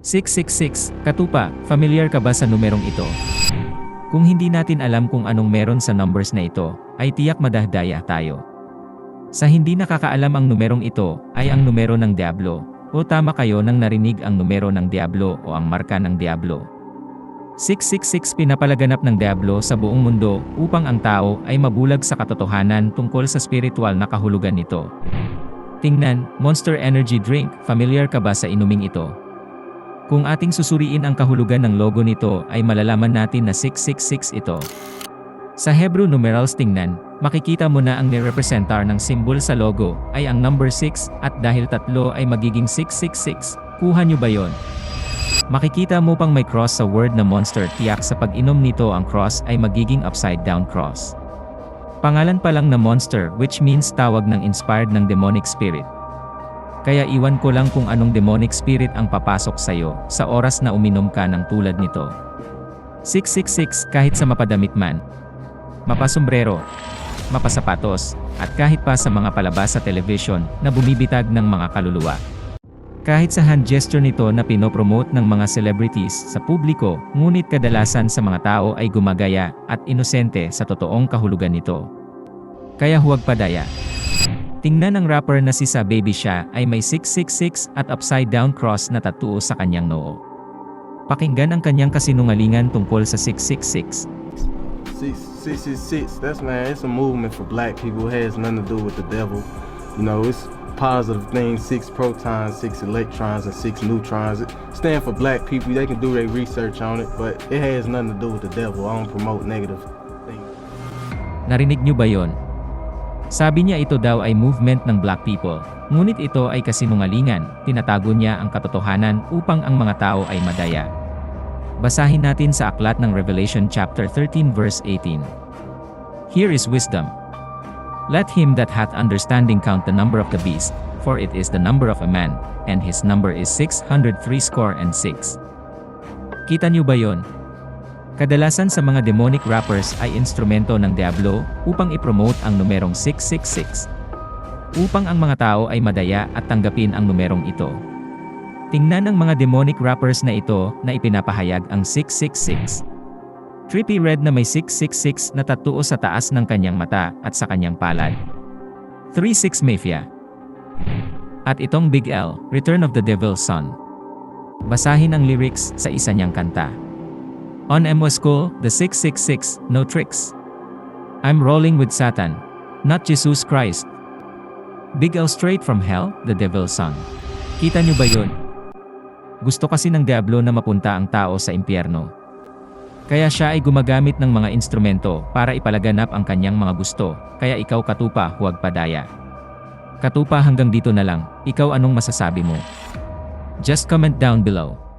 666, Katupa, familiar ka ba sa numerong ito? Kung hindi natin alam kung anong meron sa numbers na ito, ay tiyak madahdaya tayo. Sa hindi nakakaalam ang numerong ito, ay ang numero ng Diablo, o tama kayo nang narinig ang numero ng Diablo o ang marka ng Diablo. 666 pinapalaganap ng Diablo sa buong mundo upang ang tao ay mabulag sa katotohanan tungkol sa spiritual na kahulugan nito. Tingnan, Monster Energy Drink, familiar ka ba sa inuming ito? Kung ating susuriin ang kahulugan ng logo nito ay malalaman natin na 666 ito. Sa Hebrew numerals tingnan, makikita mo na ang nirepresentar ng symbol sa logo ay ang number 6 at dahil tatlo ay magiging 666. Kuha nyo ba yon? Makikita mo pang may cross sa word na monster tiyak sa pag-inom nito ang cross ay magiging upside down cross. Pangalan pa lang na monster which means tawag ng inspired ng demonic spirit. Kaya iwan ko lang kung anong demonic spirit ang papasok sa'yo sa oras na uminom ka ng tulad nito. 666 kahit sa mapadamit man, mapasombrero, mapasapatos, at kahit pa sa mga palabas sa television na bumibitag ng mga kaluluwa. Kahit sa hand gesture nito na pinopromote ng mga celebrities sa publiko, ngunit kadalasan sa mga tao ay gumagaya at inosente sa totoong kahulugan nito. Kaya huwag padaya. Tingnan ang rapper na si Sa Baby siya ay may 666 at upside down cross na tattoo sa kanyang noo. Pakinggan ang kanyang kasinungalingan tungkol sa 666. Six six six six. That's man. It's a movement for black people. It has nothing to do with the devil. You know, it's positive things. Six protons, six electrons, and six neutrons. It stand for black people. They can do their research on it, but it has nothing to do with the devil. I don't promote negative things. Narinig niyo ba yon? Sabi niya ito daw ay movement ng black people. Ngunit ito ay kasinungalingan, tinatago niya ang katotohanan upang ang mga tao ay madaya. Basahin natin sa aklat ng Revelation chapter 13 verse 18. Here is wisdom. Let him that hath understanding count the number of the beast, for it is the number of a man, and his number is 603 score and six. Kita niyo ba yon? Kadalasan sa mga demonic rappers ay instrumento ng Diablo upang ipromote ang numerong 666. Upang ang mga tao ay madaya at tanggapin ang numerong ito. Tingnan ang mga demonic rappers na ito na ipinapahayag ang 666. Trippy Red na may 666 na tattoo sa taas ng kanyang mata at sa kanyang palad. 36 Mafia. At itong Big L, Return of the Devil's Son. Basahin ang lyrics sa isa niyang kanta. On MO School, the 666, no tricks. I'm rolling with Satan, not Jesus Christ. Big L straight from hell, the devil's son. Kita niyo ba yun? Gusto kasi ng Diablo na mapunta ang tao sa impyerno. Kaya siya ay gumagamit ng mga instrumento para ipalaganap ang kanyang mga gusto, kaya ikaw katupa huwag padaya. Katupa hanggang dito na lang, ikaw anong masasabi mo? Just comment down below.